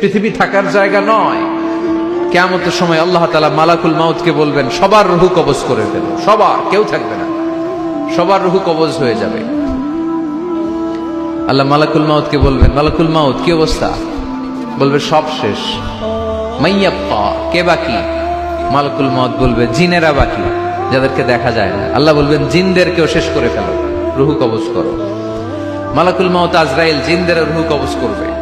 পৃথিবী থাকার জায়গা নয়। কেমতের সময় আল্লাহ তালা মালাকুল মাউতকে বলবেন, সবার রুহু কবজ করে ফেলো। সবার, কেউ থাকবে না। সবার রুহু কবজ হয়ে যাবে। আল্লাহ মালাকুল মাউতকে বলবেন, মালাকুল মাউত, কি অবস্থা? বলবে, সব শেষ। মাইয়াপ্পা, কে বাকি? মালাকুল মাউত বলবে, জিনেরা বাকি, যাদেরকে দেখা যায় না। আল্লাহ বলবেন, জিনদেরকেও শেষ করে ফেলো। রুহু কবজ করো। মালাকুল মাউত আজরাইল জিনদের রুহু কবজ করবে।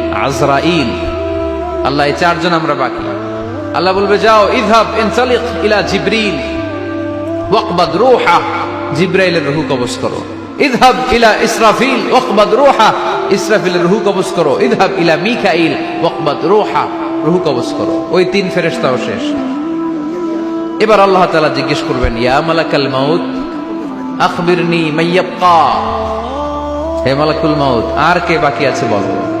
আজরাইল। আল্লাহ, এই চারজন আমরা বাকি। আল্লাহ বলবে, যাও ইনসালিক ইলা জিব্রিল। ওয়াকবাদ করো। ইলা ইসরাফিল। ইসরাফিলের করো। ইলা ওয়াকবাদ করো। ওই তিন শেষ। এবার আল্লাহ জিজ্ঞেস করবেন, ইয়া আখবিরনি হে আর কে বাকি আছে বলো?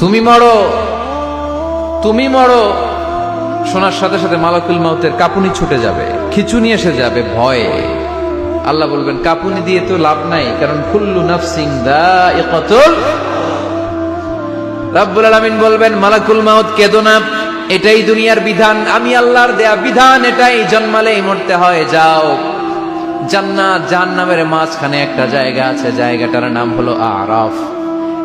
তুমি মরো তুমি মরো। শোনার সাথে সাথে মালাকুল মাউতের কাপুনি ছুটে যাবে, খিচুনি এসে যাবে ভয়ে। আল্লাহ বলবেন, কাপুনি দিয়ে তো লাভ নাই, কারণ কুল্লু নাফসিং দাইকাতুল রাব্বুল আলামিন বলবেন, মালাকুল মাউত, কেদো না, এটাই দুনিয়ার বিধান। আমি আল্লাহর দেয়া বিধান, এটাই জন্মালেই মরতে হয়, যাও। জান্নাত জাহান্নামের মাঝখানে একটা জায়গা আছে, জায়গাটার নাম হলো আরাফ।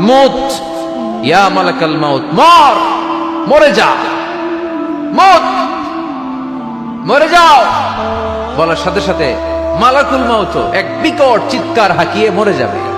মুত। ইয়া মর। মরে যা। মত। মরে যাও। বলার সাথে সাথে মালাকুল মাউত এক বিকট চিৎকার হাকিয়ে মরে যাবে।